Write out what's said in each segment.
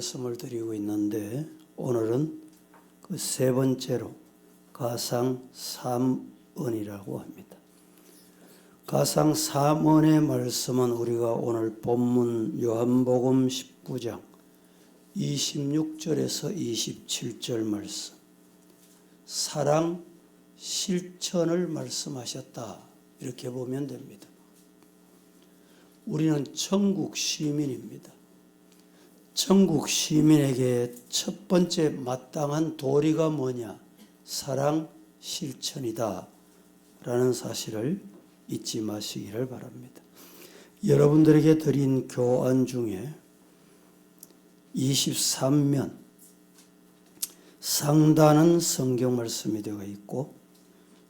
말씀을 드리고 있는데 오늘은 그 세 번째로 가상 삼언이라고 합니다. 가상 삼언의 말씀은 우리가 오늘 본문 요한복음 19장 26절에서 27절 말씀 사랑 실천을 말씀하셨다 이렇게 보면 됩니다. 우리는 천국 시민입니다. 천국 시민에게 첫 번째 마땅한 도리가 뭐냐? 사랑 실천이다. 라는 사실을 잊지 마시기를 바랍니다. 여러분들에게 드린 교안 중에 23면 상단은 성경 말씀이 되어 있고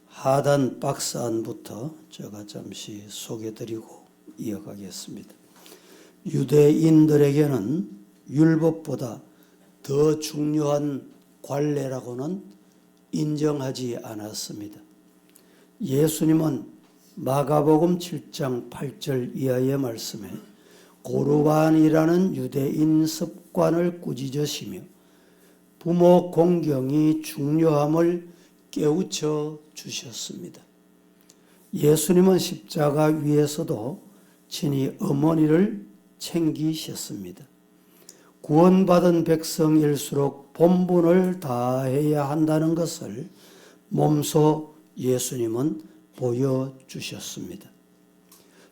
하단 박스 안부터 제가 잠시 소개해 드리고 이어가겠습니다. 유대인들에게는 율법보다 더 중요한 관례라고는 인정하지 않았습니다. 예수님은 마가복음 7장 8절 이하의 말씀에 고르반이라는 유대인 습관을 꾸짖으시며 부모 공경이 중요함을 깨우쳐 주셨습니다. 예수님은 십자가 위에서도 친히 어머니를 챙기셨습니다. 구원받은 백성일수록 본분을 다해야 한다는 것을 몸소 예수님은 보여주셨습니다.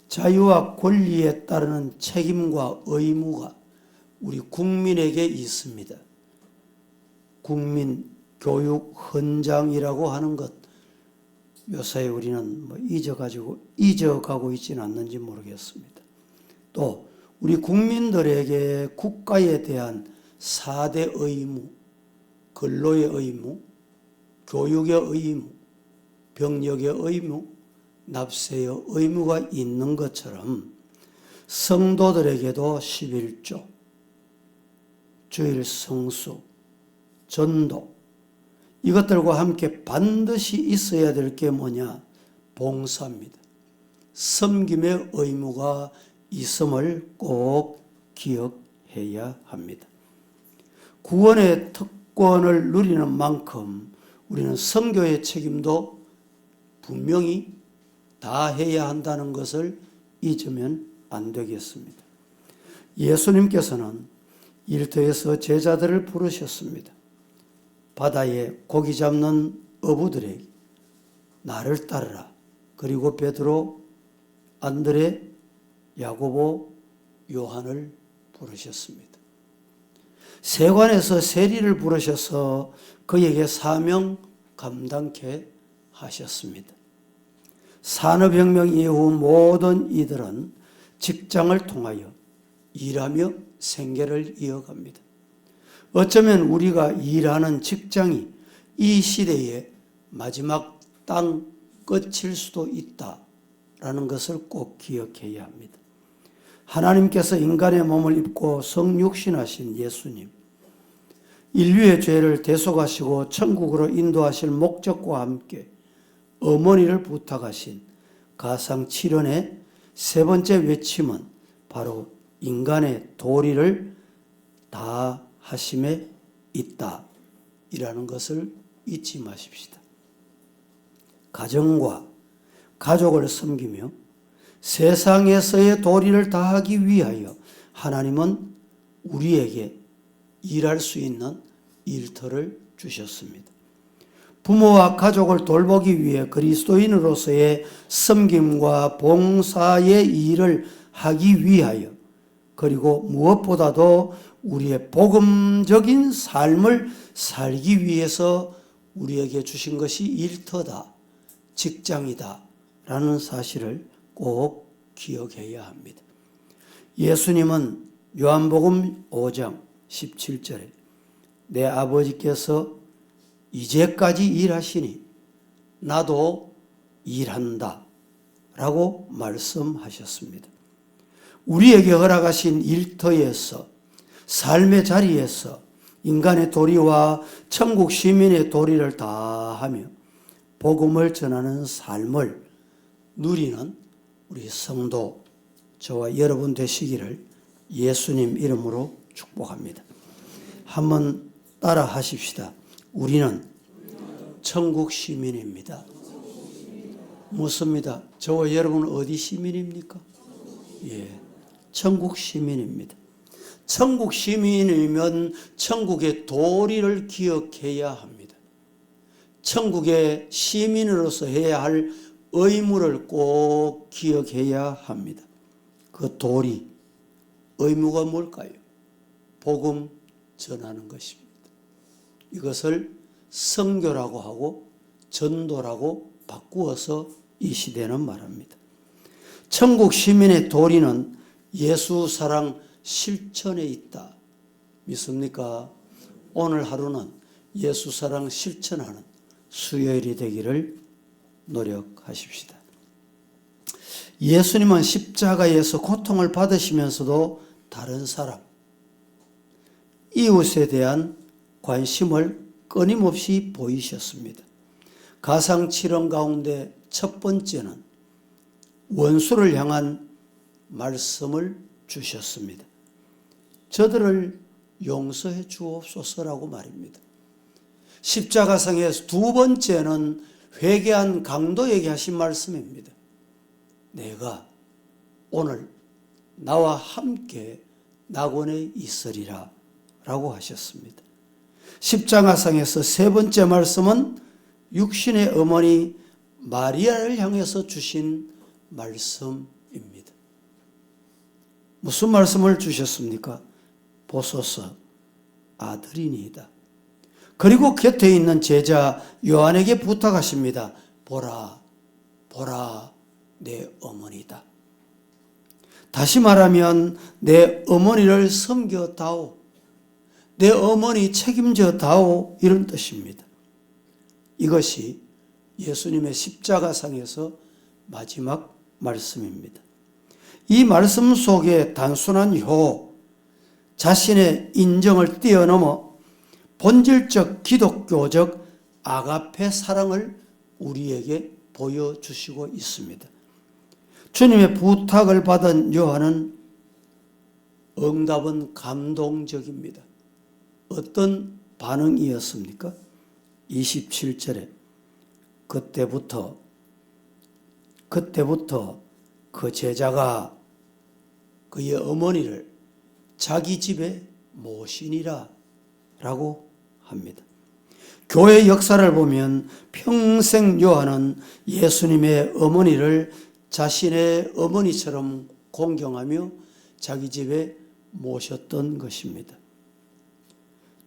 자유와 권리에 따르는 책임과 의무가 우리 국민에게 있습니다. 국민 교육 헌장이라고 하는 것 요새 우리는 뭐 잊어가지고 잊어가고 있지는 않는지 모르겠습니다. 또 우리 국민들에게 국가에 대한 4대 의무, 근로의 의무, 교육의 의무, 병력의 의무, 납세의 의무가 있는 것처럼 성도들에게도 11조, 주일 성수, 전도, 이것들과 함께 반드시 있어야 될 게 뭐냐? 봉사입니다. 섬김의 의무가 있음을 꼭 기억해야 합니다. 구원의 특권을 누리는 만큼 우리는 성교의 책임도 분명히 다 해야 한다는 것을 잊으면 안 되겠습니다. 예수님께서는 일터에서 제자들을 부르셨습니다. 바다에 고기 잡는 어부들에게 나를 따르라. 그리고 베드로, 안드레, 야고보, 요한을 부르셨습니다. 세관에서 세리를 부르셔서 그에게 사명 감당케 하셨습니다. 산업혁명 이후 모든 이들은 직장을 통하여 일하며 생계를 이어갑니다. 어쩌면 우리가 일하는 직장이 이 시대의 마지막 땅 끝일 수도 있다라는 것을 꼭 기억해야 합니다. 하나님께서 인간의 몸을 입고 성육신하신 예수님, 인류의 죄를 대속하시고 천국으로 인도하실 목적과 함께 어머니를 부탁하신 가상 7원의 세 번째 외침은 바로 인간의 도리를 다 하심에 있다. 이라는 것을 잊지 마십시다. 가정과 가족을 섬기며 세상에서의 도리를 다하기 위하여 하나님은 우리에게 일할 수 있는 일터를 주셨습니다. 부모와 가족을 돌보기 위해 그리스도인으로서의 섬김과 봉사의 일을 하기 위하여 그리고 무엇보다도 우리의 복음적인 삶을 살기 위해서 우리에게 주신 것이 일터다, 직장이다 라는 사실을 꼭 기억해야 합니다. 예수님은 요한복음 5장 17절에 내 아버지께서 이제까지 일하시니 나도 일한다 라고 말씀하셨습니다. 우리에게 허락하신 일터에서 삶의 자리에서 인간의 도리와 천국 시민의 도리를 다하며 복음을 전하는 삶을 누리는 우리 성도 저와 여러분 되시기를 예수님 이름으로 축복합니다. 한번 따라 하십시다. 우리는 천국 시민입니다. 묻습니다. 저와 여러분은 어디 시민입니까? 예, 천국 시민입니다. 천국 시민이면 천국의 도리를 기억해야 합니다. 천국의 시민으로서 해야 할 의무를 꼭 기억해야 합니다. 그 도리, 의무가 뭘까요? 복음 전하는 것입니다. 이것을 성교라고 하고 전도라고 바꾸어서 이 시대는 말합니다. 천국 시민의 도리는 예수 사랑 실천에 있다. 믿습니까? 오늘 하루는 예수 사랑 실천하는 수요일이 되기를 노력 하십시다. 예수님은 십자가에서 고통을 받으시면서도 다른 사람, 이웃에 대한 관심을 끊임없이 보이셨습니다. 가상칠언 가운데 첫 번째는 원수를 향한 말씀을 주셨습니다. 저들을 용서해 주옵소서라고 말입니다. 십자가상에서 두 번째는 회개한 강도에게 하신 말씀입니다. 내가 오늘 나와 함께 낙원에 있으리라 라고 하셨습니다. 십자가상에서 세 번째 말씀은 육신의 어머니 마리아를 향해서 주신 말씀입니다. 무슨 말씀을 주셨습니까? 보소서 아들이니이다. 그리고 곁에 있는 제자 요한에게 부탁하십니다. 보라, 보라, 내 어머니다. 다시 말하면 내 어머니를 섬겨다오. 내 어머니 책임져다오. 이런 뜻입니다. 이것이 예수님의 십자가상에서 마지막 말씀입니다. 이 말씀 속에 단순한 효, 자신의 인정을 뛰어넘어 본질적 기독교적 아가페 사랑을 우리에게 보여주시고 있습니다. 주님의 부탁을 받은 요한은 응답은 감동적입니다. 어떤 반응이었습니까? 27절에 그때부터 그때부터 그 제자가 그의 어머니를 자기 집에 모시니라 라고 합니다. 교회 역사를 보면 평생 요한은 예수님의 어머니를 자신의 어머니처럼 공경하며 자기 집에 모셨던 것입니다.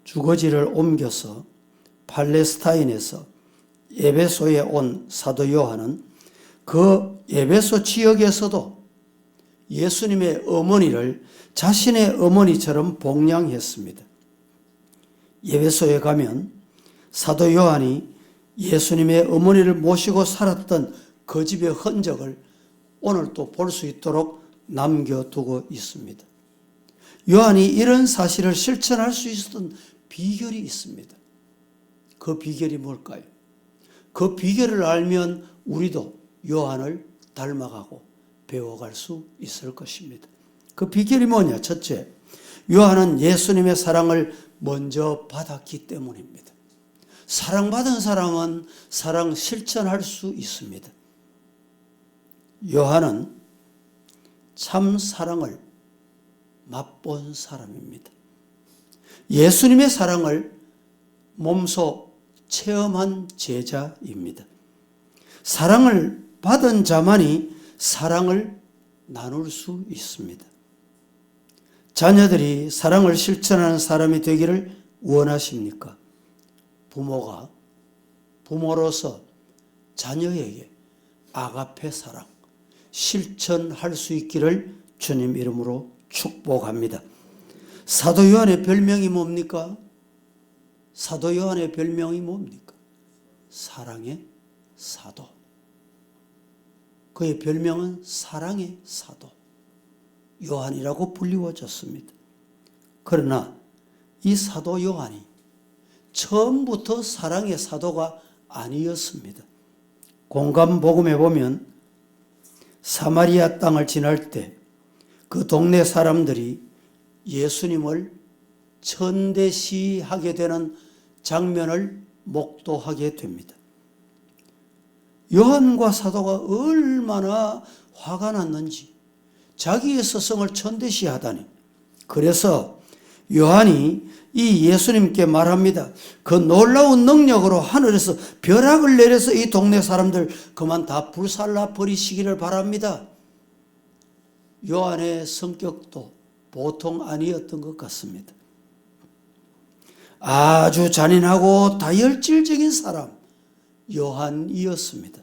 주거지를 옮겨서 팔레스타인에서 에베소에 온 사도 요한은 그 에베소 지역에서도 예수님의 어머니를 자신의 어머니처럼 봉양했습니다. 예배소에 가면 사도 요한이 예수님의 어머니를 모시고 살았던 그 집의 흔적을 오늘 또볼수 있도록 남겨두고 있습니다. 요한이 이런 사실을 실천할 수 있었던 비결이 있습니다. 그 비결이 뭘까요? 그 비결을 알면 우리도 요한을 닮아가고 배워갈 수 있을 것입니다. 그 비결이 뭐냐? 첫째, 요한은 예수님의 사랑을 먼저 받았기 때문입니다. 사랑받은 사람은 사랑 실천할 수 있습니다. 요한은 참 사랑을 맛본 사람입니다. 예수님의 사랑을 몸소 체험한 제자입니다. 사랑을 받은 자만이 사랑을 나눌 수 있습니다. 자녀들이 사랑을 실천하는 사람이 되기를 원하십니까? 부모가 부모로서 자녀에게 아가페 사랑 실천할 수 있기를 주님 이름으로 축복합니다. 사도 요한의 별명이 뭡니까? 사도 요한의 별명이 뭡니까? 사랑의 사도. 그의 별명은 사랑의 사도. 요한이라고 불리워졌습니다. 그러나 이 사도 요한이 처음부터 사랑의 사도가 아니었습니다. 공감 복음에 보면 사마리아 땅을 지날 때 그 동네 사람들이 예수님을 천대시하게 되는 장면을 목도하게 됩니다. 요한과 사도가 얼마나 화가 났는지 자기의 스승을 천대시하다니. 그래서 요한이 이 예수님께 말합니다. 그 놀라운 능력으로 하늘에서 벼락을 내려서 이 동네 사람들 그만 다 불살라 버리시기를 바랍니다. 요한의 성격도 보통 아니었던 것 같습니다. 아주 잔인하고 다혈질적인 사람, 요한이었습니다.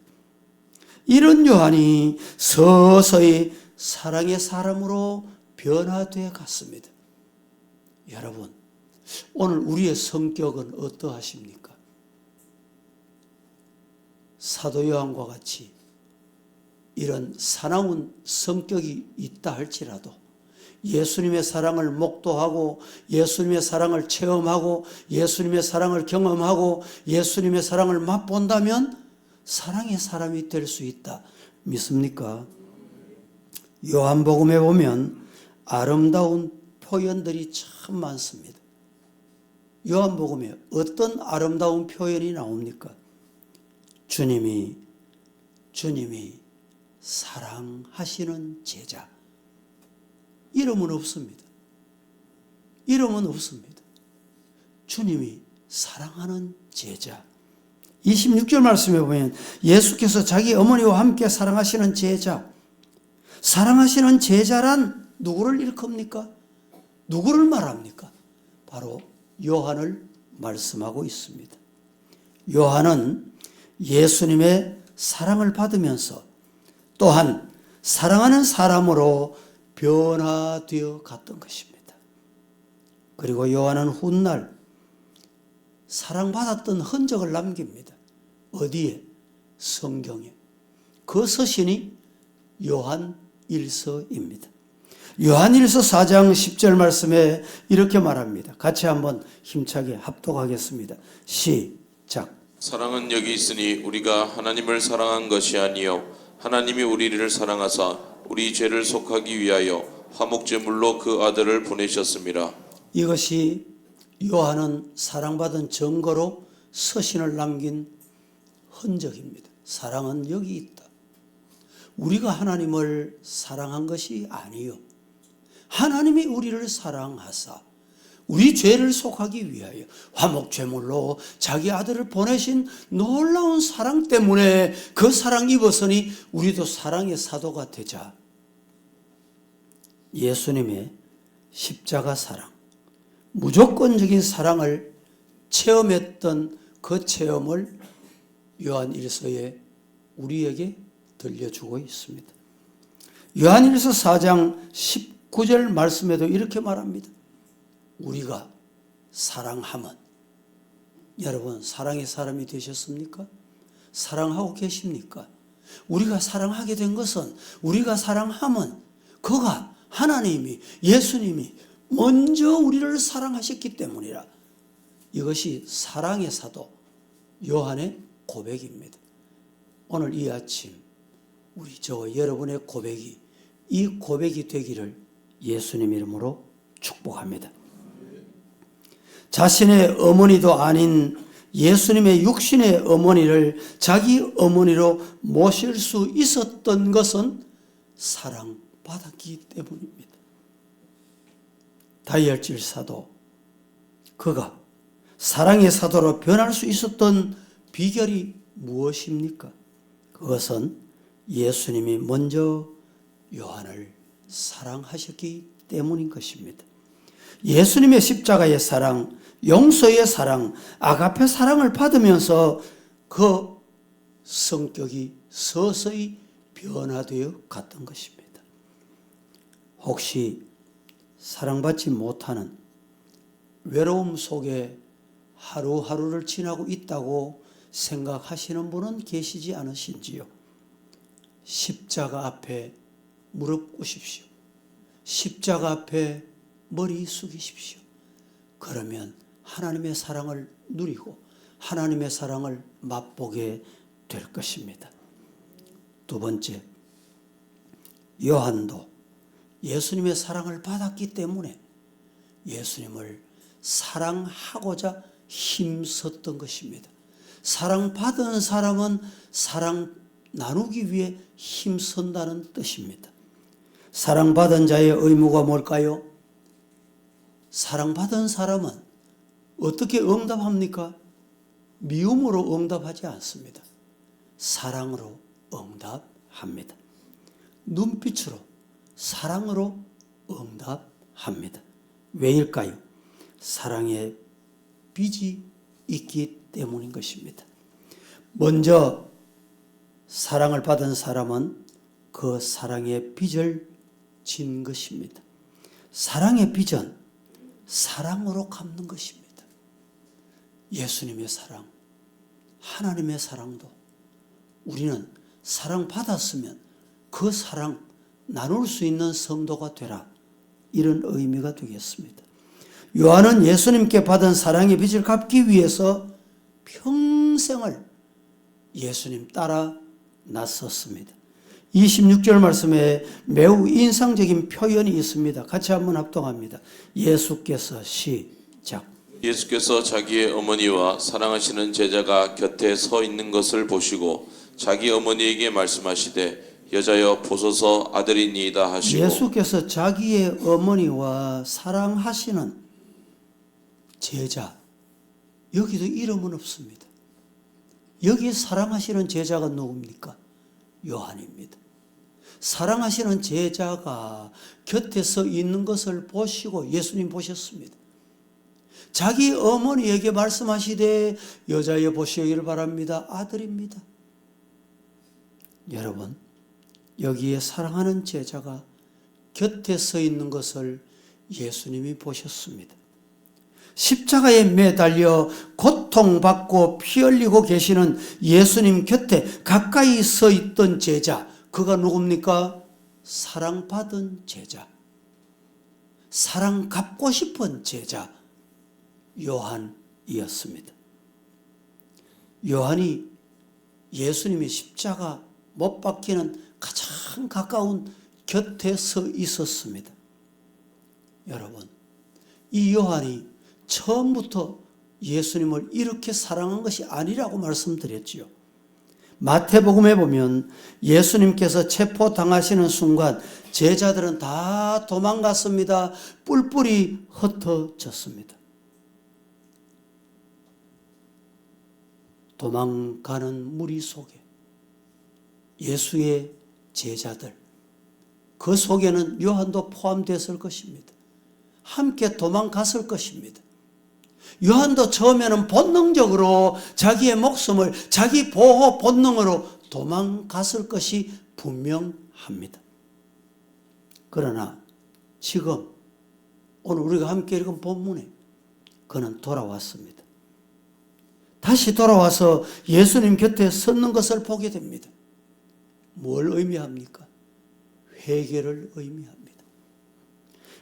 이런 요한이 서서히 사랑의 사람으로 변화되어 갔습니다. 여러분, 오늘 우리의 성격은 어떠하십니까? 사도 요한과 같이 이런 사나운 성격이 있다 할지라도 예수님의 사랑을 목도하고 예수님의 사랑을 체험하고 예수님의 사랑을 경험하고 예수님의 사랑을 맛본다면 사랑의 사람이 될 수 있다. 믿습니까? 요한복음에 보면 아름다운 표현들이 참 많습니다. 요한복음에 어떤 아름다운 표현이 나옵니까? 주님이 주님이 사랑하시는 제자. 이름은 없습니다. 이름은 없습니다. 주님이 사랑하는 제자. 26절 말씀에 보면 예수께서 자기 어머니와 함께 사랑하시는 제자. 사랑하시는 제자란 누구를 일컫니까? 누구를 말합니까? 바로 요한을 말씀하고 있습니다. 요한은 예수님의 사랑을 받으면서 또한 사랑하는 사람으로 변화되어 갔던 것입니다. 그리고 요한은 훗날 사랑받았던 흔적을 남깁니다. 어디에? 성경에. 그 서신이 요한 1서입니다. 요한 1서 4장 10절 말씀에 이렇게 말합니다. 같이 한번 힘차게 합독하겠습니다. 시작. 사랑은 여기 있으니 우리가 하나님을 사랑한 것이 아니요 하나님이 우리를 사랑하사 우리 죄를 속하기 위하여 화목제물로 그 아들을 보내셨습니다. 이것이 요한은 사랑받은 증거로 서신을 남긴 흔적입니다. 사랑은 여기 있다. 우리가 하나님을 사랑한 것이 아니요. 하나님이 우리를 사랑하사 우리 죄를 속하기 위하여 화목제물로 자기 아들을 보내신 놀라운 사랑 때문에 그 사랑 입었으니 우리도 사랑의 사도가 되자. 예수님의 십자가 사랑, 무조건적인 사랑을 체험했던 그 체험을 요한 1서에 우리에게 들려주고 있습니다. 요한 1서 4장 19절 말씀에도 이렇게 말합니다. 우리가 사랑하면 여러분 사랑의 사람이 되셨습니까? 사랑하고 계십니까? 우리가 사랑하게 된 것은 우리가 사랑하면 그가 하나님이 예수님이 먼저 우리를 사랑하셨기 때문이라 이것이 사랑의 사도 요한의 고백입니다. 오늘 이 아침 우리 저 여러분의 고백이 이 고백이 되기를 예수님 이름으로 축복합니다. 자신의 어머니도 아닌 예수님의 육신의 어머니를 자기 어머니로 모실 수 있었던 것은 사랑받았기 때문입니다. 다이얼질 사도, 그가 사랑의 사도로 변할 수 있었던 비결이 무엇입니까? 그것은 예수님이 먼저 요한을 사랑하셨기 때문인 것입니다. 예수님의 십자가의 사랑, 용서의 사랑, 아가페 사랑을 받으면서 그 성격이 서서히 변화되어 갔던 것입니다. 혹시 사랑받지 못하는 외로움 속에 하루하루를 지나고 있다고 생각하시는 분은 계시지 않으신지요? 십자가 앞에 무릎 꿇으십시오. 십자가 앞에 머리 숙이십시오. 그러면 하나님의 사랑을 누리고 하나님의 사랑을 맛보게 될 것입니다. 두 번째, 요한도 예수님의 사랑을 받았기 때문에 예수님을 사랑하고자 힘썼던 것입니다. 사랑받은 사람은 사랑 나누기 위해 힘쓴다는 뜻입니다. 사랑받은 자의 의무가 뭘까요? 사랑받은 사람은 어떻게 응답합니까? 미움으로 응답하지 않습니다. 사랑으로 응답합니다. 눈빛으로 사랑으로 응답합니다. 왜일까요? 사랑의 빚이 있기 때문인 것입니다. 먼저 사랑을 받은 사람은 그 사랑의 빚을 진 것입니다. 사랑의 빚은 사랑으로 갚는 것입니다. 예수님의 사랑, 하나님의 사랑도 우리는 사랑 받았으면 그 사랑 나눌 수 있는 성도가 되라. 이런 의미가 되겠습니다. 요한은 예수님께 받은 사랑의 빚을 갚기 위해서 평생을 예수님 따라 나섰습니다. 26절 말씀에 매우 인상적인 표현이 있습니다. 같이 한번 합동합니다. 예수께서 시작. 예수께서 자기의 어머니와 사랑하시는 제자가 곁에 서 있는 것을 보시고 자기 어머니에게 말씀하시되 여자여 보소서 아들이니이다 하시고 예수께서 자기의 어머니와 사랑하시는 제자 여기도 이름은 없습니다. 여기 사랑하시는 제자가 누굽니까? 요한입니다. 사랑하시는 제자가 곁에 서 있는 것을 보시고 예수님 보셨습니다. 자기 어머니에게 말씀하시되 여자여 보시기를 바랍니다. 아들입니다. 여러분 여기에 사랑하는 제자가 곁에 서 있는 것을 예수님이 보셨습니다. 십자가에 매달려 고통받고 피 흘리고 계시는 예수님 곁에 가까이 서 있던 제자, 그가 누굽니까? 사랑받은 제자. 사랑 갚고 싶은 제자, 요한이었습니다. 요한이 예수님의 십자가 못 박히는 가장 가까운 곁에 서 있었습니다. 여러분, 이 요한이 처음부터 예수님을 이렇게 사랑한 것이 아니라고 말씀드렸지요. 마태복음에 보면 예수님께서 체포당하시는 순간 제자들은 다 도망갔습니다. 뿔뿔이 흩어졌습니다. 도망가는 무리 속에 예수의 제자들, 그 속에는 요한도 포함됐을 것입니다. 함께 도망갔을 것입니다. 요한도 처음에는 본능적으로 자기의 목숨을 자기 보호 본능으로 도망갔을 것이 분명합니다. 그러나 지금 오늘 우리가 함께 읽은 본문에 그는 돌아왔습니다. 다시 돌아와서 예수님 곁에 섰는 것을 보게 됩니다. 뭘 의미합니까? 회개를 의미합니다.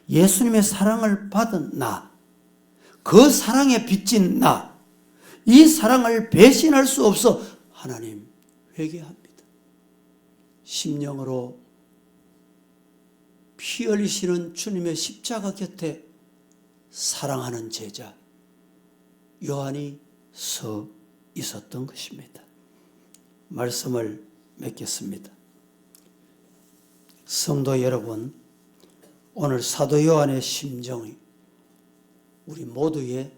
예수님의 사랑을 받은 나, 그 사랑에 빚진 나, 이 사랑을 배신할 수 없어 하나님 회개합니다. 심령으로 피 흘리시는 주님의 십자가 곁에 사랑하는 제자 요한이 서 있었던 것입니다. 말씀을 맺겠습니다. 성도 여러분, 오늘 사도 요한의 심정이 우리 모두의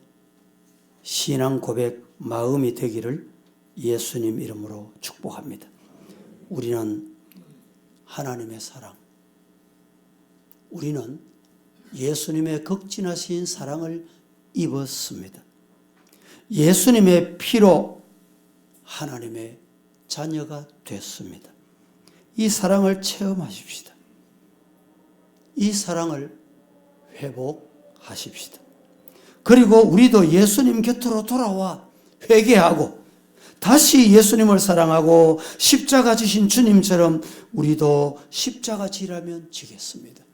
신앙 고백 마음이 되기를 예수님 이름으로 축복합니다. 우리는 하나님의 사랑, 우리는 예수님의 극진하신 사랑을 입었습니다. 예수님의 피로 하나님의 자녀가 됐습니다. 이 사랑을 체험하십시다. 이 사랑을 회복하십시다. 그리고 우리도 예수님 곁으로 돌아와 회개하고 다시 예수님을 사랑하고 십자가 지신 주님처럼 우리도 십자가 지라면 지겠습니다.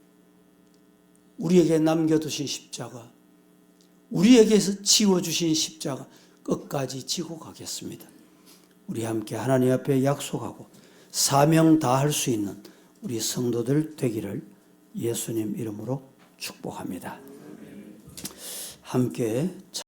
우리에게 남겨두신 십자가, 우리에게서 지워주신 십자가 끝까지 지고 가겠습니다. 우리 함께 하나님 앞에 약속하고 사명 다할 수 있는 우리 성도들 되기를 예수님 이름으로 축복합니다. 함께